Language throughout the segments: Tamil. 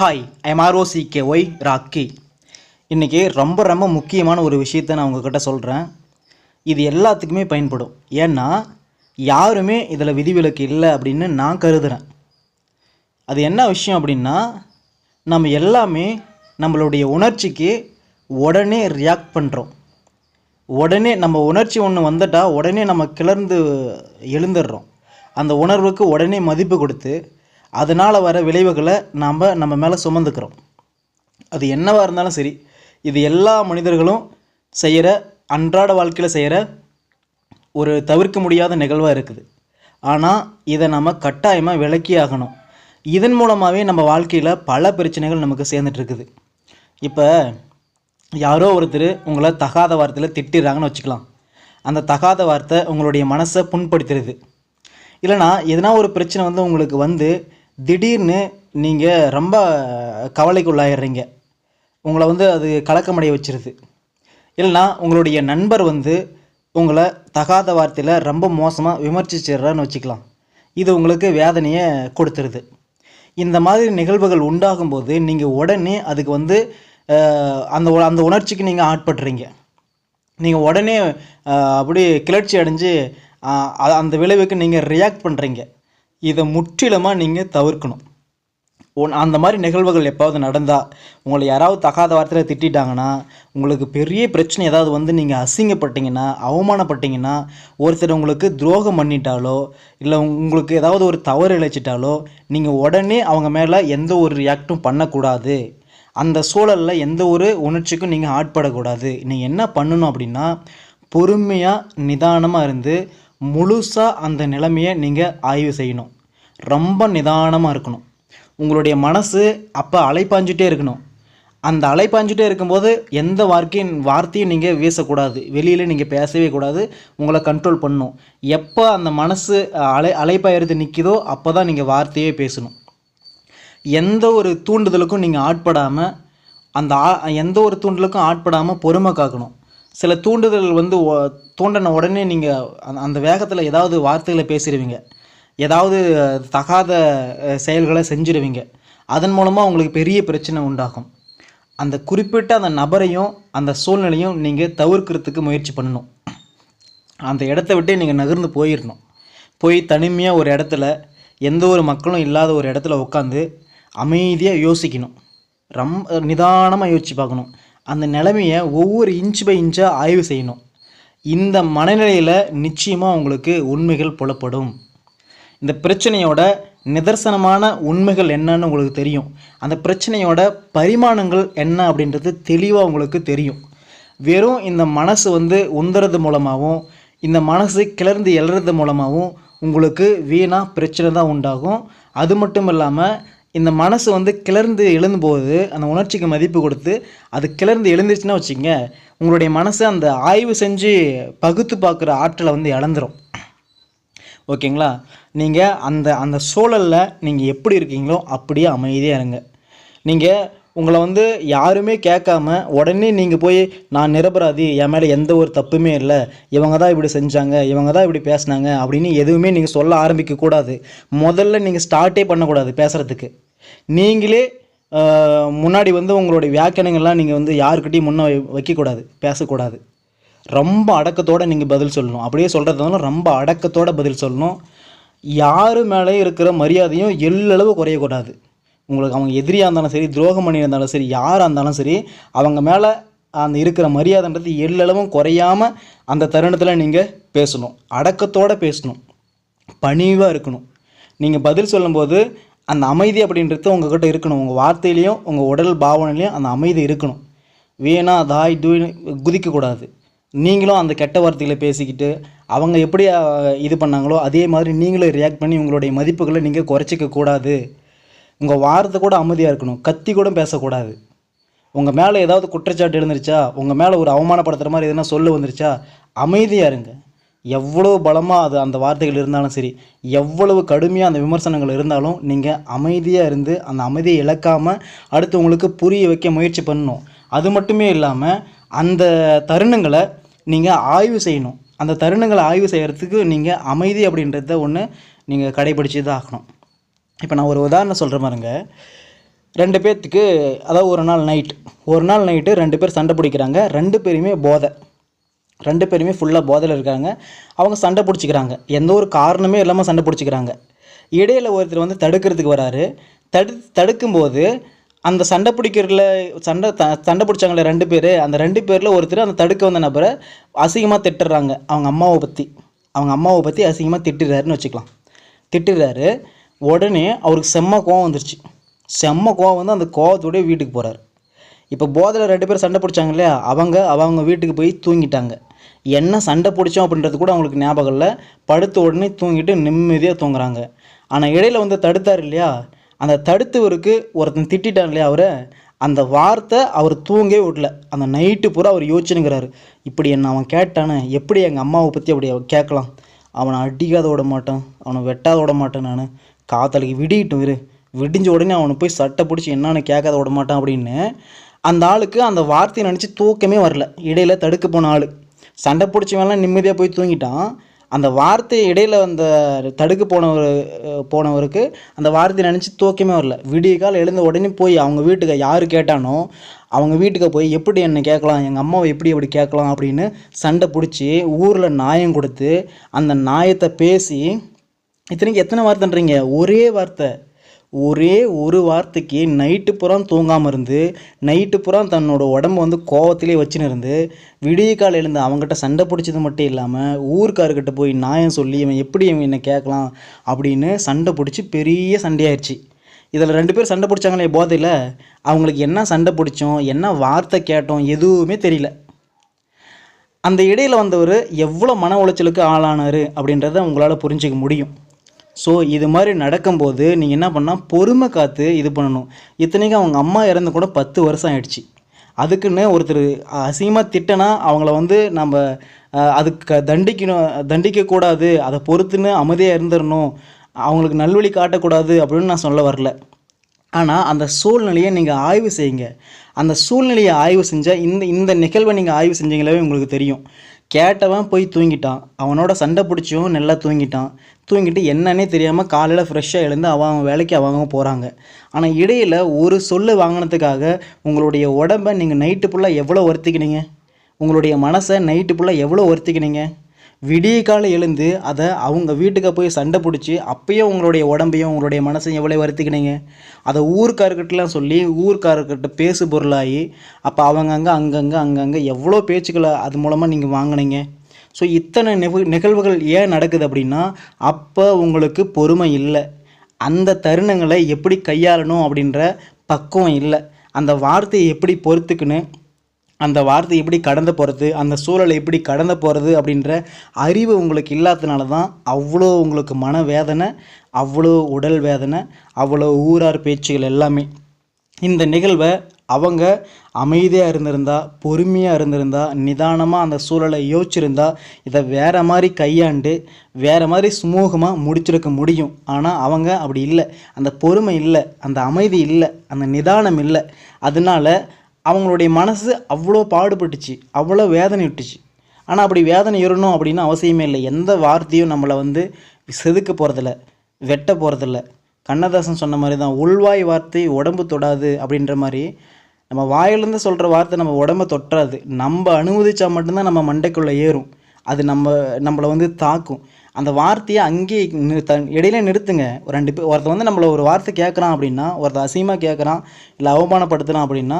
ஹாய் ஐம் ஒய் ராக்கி இன்றைக்கி ரொம்ப ரொம்ப முக்கியமான ஒரு விஷயத்தை நான் உங்ககிட்ட சொல்கிறேன் இது எல்லாத்துக்குமே பயன்படும். ஏன்னா யாருமே இதில் விதிவிலக்கு இல்லை அப்படின்னு நான் கருதுகிறேன் அது என்ன விஷயம் அப்படின்னா நம்ம எல்லாமே நம்மளுடைய உணர்ச்சிக்கு உடனே ரியாக்ட் பண்ணுறோம் உடனே நம்ம உணர்ச்சி ஒன்று வந்துட்டால் உடனே நம்ம கிளர்ந்து எழுந்துடுறோம். அந்த உணர்வுக்கு உடனே மதிப்பு கொடுத்து அதனால் வர விளைவுகளை நாம் நம்ம மேலே சுமந்துக்கிறோம். அது என்னவாக இருந்தாலும் சரி இது எல்லா மனிதர்களும் செய்கிற அன்றாட வாழ்க்கையில் செய்கிற ஒரு தவிர்க்க முடியாத நிகழ்வாக இருக்குது. ஆனால் இதை நம்ம கட்டாயமாக விளக்கி ஆகணும். இதன் மூலமாகவே நம்ம வாழ்க்கையில் பல பிரச்சனைகள் நமக்கு சேர்ந்துட்டு இருக்குது. இப்போ யாரோ ஒருத்தர் உங்களை தகாத வார்த்தையில் திட்டிடுறாங்கன்னு வச்சுக்கலாம். அந்த தகாத வார்த்தை உங்களுடைய மனசை புண்படுத்துறது இல்லைனா எதனா ஒரு பிரச்சனை வந்து உங்களுக்கு வந்து திடீர்னு நீங்கள் ரொம்ப கவலைக்குள்ளாயிடுறீங்க. உங்களை வந்து அது கலக்கமடைய வச்சிருது. இல்லைனா உங்களுடைய நண்பர் வந்து உங்களை தகாத வார்த்தையில் ரொம்ப மோசமாக விமர்சிச்சிடுறான்னு வச்சுக்கலாம். இது உங்களுக்கு வேதனையை கொடுத்துருது. இந்த மாதிரி நிகழ்வுகள் உண்டாகும்போது நீங்கள் உடனே அதுக்கு வந்து அந்த அந்த உணர்ச்சிக்கு நீங்கள் ஆட்படுறீங்க. நீங்கள் உடனே அப்படி அப்படியே கிளர்ச்சி அடைஞ்சு அந்த விளைவுக்கு நீங்கள் ரியாக்ட் பண்ணுறீங்க இதை முற்றிலுமாக நீங்கள் தவிர்க்கணும். ஒன் அந்த மாதிரி நிகழ்வுகள் எப்பாவது நடந்தால் உங்களை யாராவது தகாத வார்த்தையில் திட்டிட்டாங்கன்னா உங்களுக்கு பெரிய பிரச்சனை ஏதாவது வந்து நீங்கள் அசிங்கப்பட்டீங்கன்னா அவமானப்பட்டீங்கன்னா ஒருத்தர் உங்களுக்கு துரோகம் பண்ணிட்டாலோ இல்லை உங்களுக்கு ஏதாவது ஒரு தவறு இழைச்சிட்டாலோ நீங்கள் உடனே அவங்க மேலே எந்த ஒரு ரியாக்டும் பண்ணக்கூடாது. அந்த சூழலில் எந்த ஒரு உணர்ச்சிக்கும் நீங்கள் ஆட்படக்கூடாது. நீங்கள் என்ன பண்ணணும் அப்படின்னா பொறுமையாக நிதானமாக இருந்து முழுசாக அந்த நிலைமையை நீங்கள் ஆய்வு செய்யணும். ரொம்ப நிதானமாக இருக்கணும். உங்களுடைய மனசு அப்போ அலைப்பாஞ்சிட்டே இருக்கணும். அந்த அலைப்பாஞ்சிட்டே இருக்கும்போது எந்த வார்த்தையும் வார்த்தையும் நீங்கள் வீசக்கூடாது. வெளியில் நீங்கள் பேசவே கூடாது. உங்களை கண்ட்ரோல் பண்ணணும். எப்போ அந்த மனசு அலை அலைப்பாயிறது நிற்கிதோ அப்போ தான் நீங்கள் வார்த்தையே பேசணும். எந்த ஒரு தூண்டுதலுக்கும் நீங்கள் ஆட்படாமல் அந்த ஆ- எந்த ஒரு தூண்டுதலுக்கும் ஆட்படாமல் பொறுமை காக்கணும். சில தூண்டுதல் வந்து தூண்டின உடனே நீங்கள் அந்த அந்த வேகத்தில் ஏதாவது வார்த்தைகளை பேசிடுவீங்க ஏதாவது தகாத செயல்களை செஞ்சிடுவீங்க அதன் மூலமாக உங்களுக்கு பெரிய பிரச்சனை உண்டாகும். அந்த குறிப்பிட்ட அந்த நபரையும் அந்த சூழ்நிலையும் நீங்கள் தவிர்க்கிறதுக்கு முயற்சி பண்ணணும். அந்த இடத்த விட்டு நீங்கள் நகர்ந்து போயிடணும். போய் தனிமையாக ஒரு இடத்துல எந்த ஒரு மக்களும் இல்லாத ஒரு இடத்துல உட்காந்து அமைதியாக யோசிக்கணும். ரொம்ப நிதானமாக யோசிச்சு பார்க்கணும். அந்த நிலைமையை ஒவ்வொரு இன்ச் பை இன்ச்சாக ஆய்வு செய்யணும். இந்த மனநிலையில் நிச்சயமாக உங்களுக்கு உண்மைகள் புலப்படும். இந்த பிரச்சனையோட நிதர்சனமான உண்மைகள் என்னன்னு உங்களுக்கு தெரியும். அந்த பிரச்சனையோட பரிமாணங்கள் என்ன அப்படின்றது தெளிவாக உங்களுக்கு தெரியும். வெறும் இந்த மனசு வந்து உந்துறது மூலமாகவும் இந்த மனசு கிளர்ந்து எழுறது மூலமாகவும் உங்களுக்கு வீணாக பிரச்சனை தான் உண்டாகும். அது மட்டும் இல்லாமல் இந்த மனசு வந்து கிளர்ந்து எழுந்தும்போது அந்த உணர்ச்சிக்கு மதிப்பு கொடுத்து அது கிளர்ந்து எழுந்துருச்சுன்னா வச்சுங்க உங்களுடைய மனசு அந்த ஆய்வு செஞ்சு பகுத்து பார்க்குற ஆற்றலை வந்து இழந்துரும். ஓகேங்களா? நீங்கள் அந்த அந்த சூழலில் நீங்கள் எப்படி இருக்கீங்களோ அப்படியே அமைதியாக இருங்க. நீங்கள் உங்களை வந்து யாருமே கேட்காம உடனே நீங்கள் போய் நான் நிரபராதி என் மேலே எந்த ஒரு தப்புமே இல்லை. இவங்க தான் இப்படி செஞ்சாங்க இவங்க தான் இப்படி பேசுனாங்க அப்படின்னு எதுவுமே நீங்கள் சொல்ல ஆரம்பிக்கக்கூடாது. முதல்ல நீங்கள் ஸ்டார்ட்டே பண்ணக்கூடாது பேசுகிறதுக்கு நீங்களே முன்னாடி வந்து உங்களுடைய வியாக்கியானங்கள்லாம் நீங்கள் வந்து யாருக்கிட்டையும் முன்னே வைக்கக்கூடாது பேசக்கூடாது. ரொம்ப அடக்கத்தோடு நீங்கள் பதில் சொல்லணும். அப்படியே சொல்கிறதுனால ரொம்ப அடக்கத்தோடு பதில் சொல்லணும். யார் மேலே இருக்கிற மரியாதையும் எல்லளவு குறையக்கூடாது. உங்களுக்கு அவங்க எதிரியாக இருந்தாலும் சரி துரோகம் பண்ணியிருந்தாலும் சரி யாராக இருந்தாலும் சரி அவங்க மேலே அந்த இருக்கிற மரியாதைன்றது எல்லளவும் குறையாமல் அந்த தருணத்தில் நீங்கள் பேசணும். அடக்கத்தோடு பேசணும். பணிவாக இருக்கணும். நீங்கள் பதில் சொல்லும்போது அந்த அமைதி அப்படின்றது உங்கள்கிட்ட இருக்கணும். உங்கள் வார்த்தையிலையும் உங்கள் உடல் பாவனையிலையும் அந்த அமைதி இருக்கணும். வேணா தாய் தூய் குதிக்கக்கூடாது. நீங்களும் அந்த கெட்ட வார்த்தைகளை பேசிக்கிட்டு அவங்க எப்படி இது பண்ணாங்களோ அதே மாதிரி நீங்களும் ரியாக்ட் பண்ணி உங்களுடைய மதிப்புகளை நீங்கள் குறைச்சிக்க கூடாது உங்கள் வார்த்தை கூட அமைதியாக இருக்கணும். கத்தி கூட பேசக்கூடாது. உங்கள் மேலே ஏதாவது குற்றச்சாட்டு எழுந்துருச்சா உங்கள் மேலே ஒரு அவமானப்படுத்துகிற மாதிரி எதுனா சொல்ல வந்துருச்சா அமைதியாக இருங்க. எவ்வளவு பலமாக அது அந்த வார்த்தைகள் இருந்தாலும் சரி எவ்வளவு கடுமையாக அந்த விமர்சனங்கள் இருந்தாலும் நீங்கள் அமைதியாக இருந்து அந்த அமைதியை இழக்காமல் அடுத்து உங்களுக்கு புரிய வைக்க முயற்சி பண்ணணும். அது மட்டுமே இல்லாமல் அந்த தருணங்களை நீங்கள் ஆய்வு செய்யணும். அந்த தருணங்களை ஆய்வு செய்கிறதுக்கு நீங்கள் அமைதி அப்படின்றத ஒன்று நீங்கள் கடைபிடிச்சு தான் ஆகணும் இப்போ நான் ஒரு உதாரணம் சொல்கிற மாதிரிங்க ரெண்டு பேர்த்துக்கு அதாவது ஒரு நாள் நைட் ஒரு நாள் நைட்டு ரெண்டு பேர் சண்டை பிடிக்கிறாங்க. ரெண்டு பேருமே போதை. ரெண்டு பேருமே ஃபுல்லாக போதையில் இருக்காங்க. அவங்க சண்டை பிடிச்சிக்கிறாங்க. எந்த ஒரு காரணமே இல்லாமல் சண்டை பிடிச்சிக்கிறாங்க. இடையில் ஒருத்தர் வந்து தடுக்கிறதுக்கு வராரு. தடு தடுக்கும்போது அந்த சண்டை பிடிக்கிறதுல சண்டை த சண்டை பிடிச்சாங்களே ரெண்டு பேர். அந்த ரெண்டு பேரில் ஒருத்தர் அந்த தடுக்க வந்த நபரை அசிங்கமாக திட்டுறாங்க. அவங்க அம்மாவை பற்றி அவங்க அம்மாவை பற்றி அசிங்கமாக திட்டுறாருன்னு வச்சுக்கலாம். திட்டுறாரு. உடனே அவருக்கு செம்ம கோவம் வந்துருச்சு. செம்ம கோவம் வந்து அந்த கோவத்தோடய வீட்டுக்கு போகிறார் இப்போ போதையில் ரெண்டு பேரும் சண்டை பிடிச்சாங்க இல்லையா? அவங்க அவங்க வீட்டுக்கு போய் தூங்கிட்டாங்க. என்ன சண்டை பிடிச்சோம் அப்படின்றது கூட அவங்களுக்கு ஞாபகம் இல்லை. படுத்த உடனே தூங்கிட்டு நிம்மதியாக தூங்குறாங்க. ஆனால் இடையில வந்து தடுத்தார் இல்லையா? அந்த தடுத்தவருக்கு ஒருத்தன் திட்டிட்டான் இல்லையா அவரை? அந்த வார்த்தை அவர் தூங்கவே விடல. அந்த நைட்டு பூரா அவர் யோசிச்சுனுங்கிறாரு. இப்படி என்ன அவன் கேட்டானே? எப்படி எங்கள் அம்மாவை பற்றி அப்படி அவன் கேட்கலாம்? அவனை அடிக்காத விட மாட்டான். அவனை வெட்டாத விட மாட்டேன் நான். காத்தலைக்கு விடியட்டும் இரு. விடிஞ்ச உடனே அவனை போய் சட்டை பிடிச்சி என்னன்னு கேட்காத விட மாட்டான் அப்படின்னு அந்த ஆளுக்கு அந்த வார்த்தையை நினச்சி தூக்கமே வரல. இடையில தடுக்க போன ஆள். சண்டை பிடிச்சவன்லாம் நிம்மதியாக போய் தூங்கிட்டான். அந்த வார்த்தையை இடையில் அந்த தடுக்க போனவர் போனவருக்கு அந்த வார்த்தையை நினச்சி தூக்கமே வரல. விடிய கால் எழுந்த உடனே போய் அவங்க வீட்டுக்கு யார் கேட்டானோ அவங்க வீட்டுக்கு போய் எப்படி என்னை கேட்கலாம் எங்கள் அம்மாவை எப்படி எப்படி கேட்கலாம் அப்படின்னு சண்டை பிடிச்சி ஊரில் நாயம் கொடுத்து அந்த நாயத்தை பேசி இத்தனைக்கு எத்தனை வார்த்தைன்றீங்க? ஒரே வார்த்தை. ஒரே ஒரு வார்த்தைக்கு நைட்டு புறம் தூங்காமல் இருந்து நைட்டு புறம் தன்னோட உடம்ப வந்து கோவத்திலே வச்சுன்னு இருந்து விடிய கால எழுந்து அவங்ககிட்ட சண்டை பிடிச்சது மட்டும் இல்லாமல் ஊருக்காரர்கிட்ட போய் நியாயம் சொல்லி இவன் எப்படி இவன் என்னை கேட்கலாம் அப்படின்னு சண்டை பிடிச்சி பெரிய சண்டையாயிடுச்சு இதில் ரெண்டு பேர் சண்டை பிடிச்சாங்களே போதையில் அவங்களுக்கு என்ன சண்டை பிடிச்சோம் என்ன வார்த்தை கேட்டோம் எதுவுமே தெரியல. அந்த இடையில் வந்தவர் எவ்வளோ மன உளைச்சலுக்கு ஆளானார் அப்படின்றத உங்களால் புரிஞ்சுக்க முடியும். ஸோ இது மாதிரி நடக்கும்போது நீங்கள் என்ன பண்ணால் பொறுமை காத்து இது பண்ணணும். இத்தனைக்கும் அவங்க அம்மா இறந்து கூட பத்து வருஷம் ஆயிடுச்சு. அதுக்குன்னு ஒருத்தர் அசிங்கமாக திட்டனா அவங்கள வந்து நம்ம அதுக்கு தண்டிக்கணும் தண்டிக்கக்கூடாது அதை பொறுத்துன்னு அமைதியாக இருந்துடணும் அவங்களுக்கு நல்வழி காட்டக்கூடாது அப்படின்னு நான் சொல்ல வரல. ஆனால் அந்த சூழ்நிலையை நீங்கள் ஆய்வு செய்யுங்க. அந்த சூழ்நிலையை ஆய்வு செஞ்சால் இந்த இந்த நிகழ்வை நீங்கள் ஆய்வு செஞ்சீங்களாவே உங்களுக்கு தெரியும். கேட்டவன் போய் தூங்கிட்டான். அவனோட சண்டை பிடிச்சவன் நல்லா தூங்கிட்டான். தூங்கிட்டு என்னன்னே தெரியாமல் காலையில் ஃப்ரெஷ்ஷாக எழுந்து அவன் அவன் வேலைக்கு அவங்க போகிறாங்க ஆனால் இடையில் ஒரு சொல்லு வாங்கினதுக்காக உங்களுடைய உடம்பை நீங்கள் நைட்டு ஃபுல்லாக எவ்வளோ ஒருத்திக்கினீங்க உங்களுடைய மனசை நைட்டு ஃபுல்லாக எவ்வளோ ஒருத்திக்கினீங்க விடிய காலை எழுந்து அதை அவங்க வீட்டுக்கு போய் சண்டை பிடிச்சி அப்பயும் உங்களுடைய உடம்பையும் உங்களுடைய மனசையும் எவ்வளோ வருத்திக்கினீங்க? அதை ஊர்க்காரர்கிட்டலாம் சொல்லி ஊர்க்காரர்கிட்ட பேசு பொருளாகி அப்போ அவங்கங்க அங்கங்கே அங்கங்கே எவ்வளோ பேச்சுக்களை அது மூலமாக நீங்கள் வாங்கினீங்க? ஸோ இத்தனை நிகழ் நிகழ்வுகள் ஏன் நடக்குது அப்படின்னா அப்போ உங்களுக்கு பொறுமை இல்லை. அந்த தருணங்களை எப்படி கையாளணும் அப்படின்ற பக்குவம் இல்லை. அந்த வார்த்தையை எப்படி பொறுத்துக்குன்னு அந்த வார்த்தை எப்படி கடந்து போகிறது அந்த சூழலை எப்படி கடந்து போகிறது அப்படின்ற அறிவு உங்களுக்கு இல்லாததுனால தான் அவ்வளோ உங்களுக்கு மன வேதனை அவ்வளோ உடல் வேதனை அவ்வளோ ஊரார் பேச்சுகள் எல்லாமே. இந்த நிகழ்வை அவங்க அமைதியாக இருந்திருந்தா பொறுமையாக இருந்திருந்தா நிதானமாக அந்த சூழலை யோசிச்சிருந்தா இதை வேறு மாதிரி கையாண்டு வேற மாதிரி சுமூகமாக முடிச்சிருக்க முடியும். ஆனால் அவங்க அப்படி இல்லை. அந்த பொறுமை இல்லை அந்த அமைதி இல்லை அந்த நிதானம் இல்லை. அதனால அவங்களுடைய மனசு அவ்வளோ பாடுபட்டுச்சு அவ்வளோ வேதனை விட்டுச்சு. ஆனால் அப்படி வேதனை இருணும் அப்படின்னு அவசியமே இல்லை. எந்த வார்த்தையும் நம்மளை வந்து செதுக்க போகிறதில்ல வெட்ட போகிறதில்ல கண்ணதாசன் சொன்ன மாதிரி தான் உள்வாய் வார்த்தை உடம்பு தொடாது அப்படின்ற மாதிரி நம்ம வாயிலேருந்து சொல்கிற வார்த்தை நம்ம உடம்ப தொட்டாது. நம்ம அனுமதிச்சா மட்டும்தான் நம்ம மண்டைக்குள்ளே ஏறும். அது நம்ம நம்மளை வந்து தாக்கும். அந்த வார்த்தையை அங்கேயே த இடையில நிறுத்துங்க. ஒரு ரெண்டு பேர் ஒருத்தன் வந்து நம்மளை ஒரு வார்த்தை கேட்குறான் அப்படின்னா ஒருத்தன் அசிங்கமாக கேட்குறான் இல்லை அவமானப்படுத்துகிறான் அப்படின்னா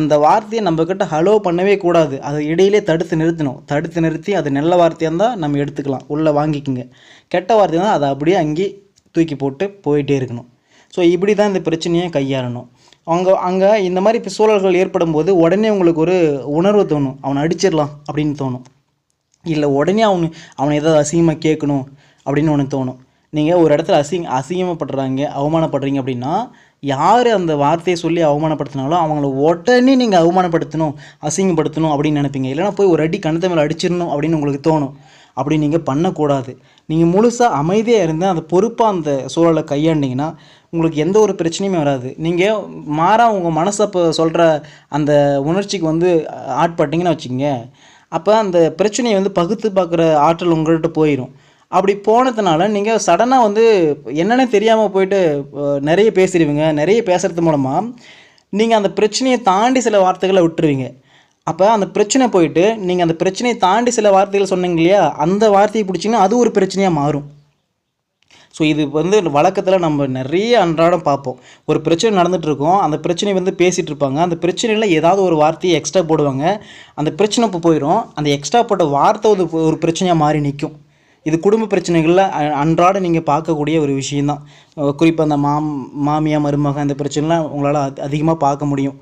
அந்த வார்த்தையை நம்மக்கிட்ட ஹலோ பண்ணவே கூடாது. அதை இடையிலே தடுத்து நிறுத்தணும். தடுத்து நிறுத்தி அது நல்ல வார்த்தையாக இருந்தால் நம்ம எடுத்துக்கலாம். உள்ளே வாங்கிக்கோங்க. கெட்ட வார்த்தையாக இருந்தால் அதை அப்படியே அங்கேயே தூக்கி போட்டு போயிட்டே இருக்கணும். ஸோ இப்படி தான் இந்த பிரச்சனையை கையாளணும். அவங்க அங்கே இந்த மாதிரி இப்போ சூழல்கள் ஏற்படும் போது உடனே உங்களுக்கு ஒரு உணர்வு தோணும். அவனை அடிச்சிடலாம் அப்படின்னு தோணும். இல்லை உடனே அவனு அவனை ஏதாவது அசிங்கமாக கேட்கணும் அப்படின்னு ஒன்று தோணும். நீங்கள் ஒரு இடத்துல அசிங் அசிங்கமாகப்படுறாங்க அவமானப்படுறீங்க அப்படின்னா யார் அந்த வார்த்தையை சொல்லி அவமானப்படுத்தினாலும் அவங்கள உடனே நீங்கள் அவமானப்படுத்தணும் அசிங்கப்படுத்தணும் அப்படின்னு நினைப்பீங்க. இல்லைன்னா போய் ஒரு அடி கணத்தை மேலே அடிச்சிடணும் அப்படின்னு உங்களுக்கு தோணும். அப்படி நீங்கள் பண்ணக்கூடாது. நீங்கள் முழுசாக அமைதியாக இருந்து அந்த பொறுப்பாக அந்த சூழலை கையாண்டிங்கன்னா உங்களுக்கு எந்த ஒரு பிரச்சனையுமே வராது. நீங்கள் மாறாக உங்கள் மனசை இப்போ சொல்கிற அந்த உணர்ச்சிக்கு வந்து ஆட்பட்டிங்கன்னா வச்சுக்கோங்க. அப்போ அந்த பிரச்சனையை வந்து பகுத்து பார்க்குற ஆற்றல் உங்கள்கிட்ட போயிடும் அப்படி போனதுனால நீங்கள் சடனாக வந்து என்னென்ன தெரியாமல் போயிட்டு நிறைய பேசிடுவீங்க. நிறைய பேசுகிறது மூலமாக நீங்கள் அந்த பிரச்சனையை தாண்டி சில வார்த்தைகளை விட்டுருவீங்க. அப்போ அந்த பிரச்சனை போயிட்டு நீங்கள் அந்த பிரச்சனையை தாண்டி சில வார்த்தைகள் சொன்னீங்க இல்லையா? அந்த வார்த்தையை பிடிச்சிங்கன்னா அது ஒரு பிரச்சனையாக மாறும். ஸோ இது வந்து வழக்கத்தில் நம்ம நிறைய அன்றாடம் பார்ப்போம். ஒரு பிரச்சனை நடந்துகிட்ருக்கோம் அந்த பிரச்சனை வந்து பேசிகிட்டு இருப்பாங்க அந்த பிரச்சனையில் ஏதாவது ஒரு வார்த்தையை எக்ஸ்ட்ரா போடுவாங்க. அந்த பிரச்சனை இப்போ போயிடும் அந்த எக்ஸ்ட்ரா போட்ட வார்த்தை ஒரு ஒரு பிரச்சனையாக மாறி நிற்கும் இது குடும்ப பிரச்சனைகளில் அன்றாடம் அன்றாட நீங்கள் பார்க்கக்கூடிய ஒரு விஷயந்தான் குறிப்பாக அந்த மாம் மாமியா மருமகன் அந்த பிரச்சனைலாம் உங்களால் அதிகமாக பார்க்க முடியும்.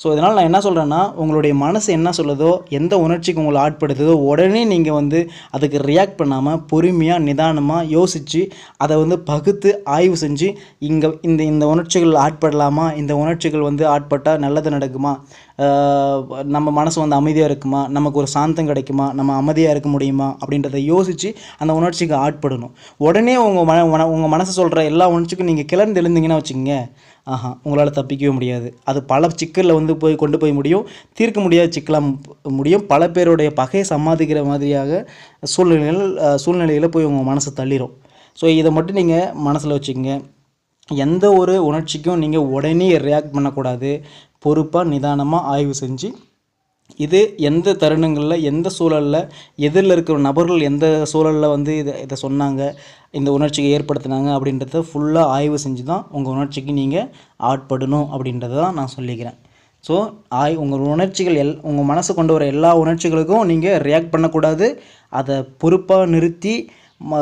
ஸோ இதனால் நான் என்ன சொல்கிறேன்னா உங்களுடைய மனசு என்ன சொல்லுதோ எந்த உணர்ச்சிக்கு உங்களை ஆட்படுத்துதோ உடனே நீங்கள் வந்து அதுக்கு ரியாக்ட் பண்ணாமல் பொறுமையாக நிதானமாக யோசித்து அதை வந்து பகுத்து ஆய்வு செஞ்சு இங்கே இந்த இந்த உணர்ச்சிகள் ஆட்படலாமா? இந்த உணர்ச்சிகள் வந்து ஆட்பட்டால் நல்லது நடக்குமா? நம்ம மனசு வந்து அமைதியாக இருக்குமா? நமக்கு ஒரு சாந்தம் கிடைக்குமா? நம்ம அமைதியாக இருக்க முடியுமா? அப்படின்றத யோசித்து அந்த உணர்ச்சிக்கு ஆட்படணும். உடனே உங்கள் மன மன- உங்கள் மனசு சொல்கிற எல்லா உணர்ச்சிக்கும் நீங்கள் கிளர்ந்து எழுந்தீங்கன்னா வச்சுக்கோங்க. ஆஹா உங்களால் தப்பிக்கவே முடியாது. அது பல சிக்கலில் வந்து போய் கொண்டு போய் முடியும். தீர்க்க முடியாத சிக்கலாக முடியும். பல பேருடைய பகையை சமாளிக்கிற மாதிரியாக சூழ்நிலைகள் சூழ்நிலையில் போய் உங்கள் மனசை தள்ளிடும் ஸோ இதை மட்டும் நீங்கள் மனசில் வச்சுக்கோங்க. எந்த ஒரு உணர்ச்சிக்கும் நீங்கள் உடனே ரியாக்ட் பண்ணக்கூடாது. பொறுப்பாக நிதானமாக ஆய்வு செஞ்சு இது எந்த தருணங்களில் எந்த சூழலில் எதிரில் இருக்கிற நபர்கள் எந்த சூழலில் வந்து இதை இதை சொன்னாங்க இந்த உணர்ச்சியை ஏற்படுத்தினாங்க அப்படின்றத ஃபுல்லாக ஆய்வு செஞ்சு தான் உங்கள் உணர்ச்சிக்கு நீங்கள் ஆட்படணும் அப்படின்றத தான் நான் சொல்லிக்கிறேன். ஸோ ஆய் உங்கள் உணர்ச்சிகள் எல் உங்கள் மனசு கொண்டு வர எல்லா உணர்ச்சிகளுக்கும் நீங்கள் ரியாக்ட் பண்ணக்கூடாது. அதை பொறுப்பாக நிறுத்தி ம,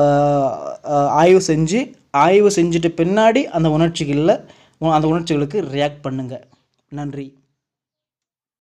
ஆய்வு செஞ்சு ஆய்வு செஞ்சுட்டு பின்னாடி அந்த உணர்ச்சிகளில் அந்த உணர்ச்சிகளுக்கு ரியாக்ட் பண்ணுங்கள் நன்றி.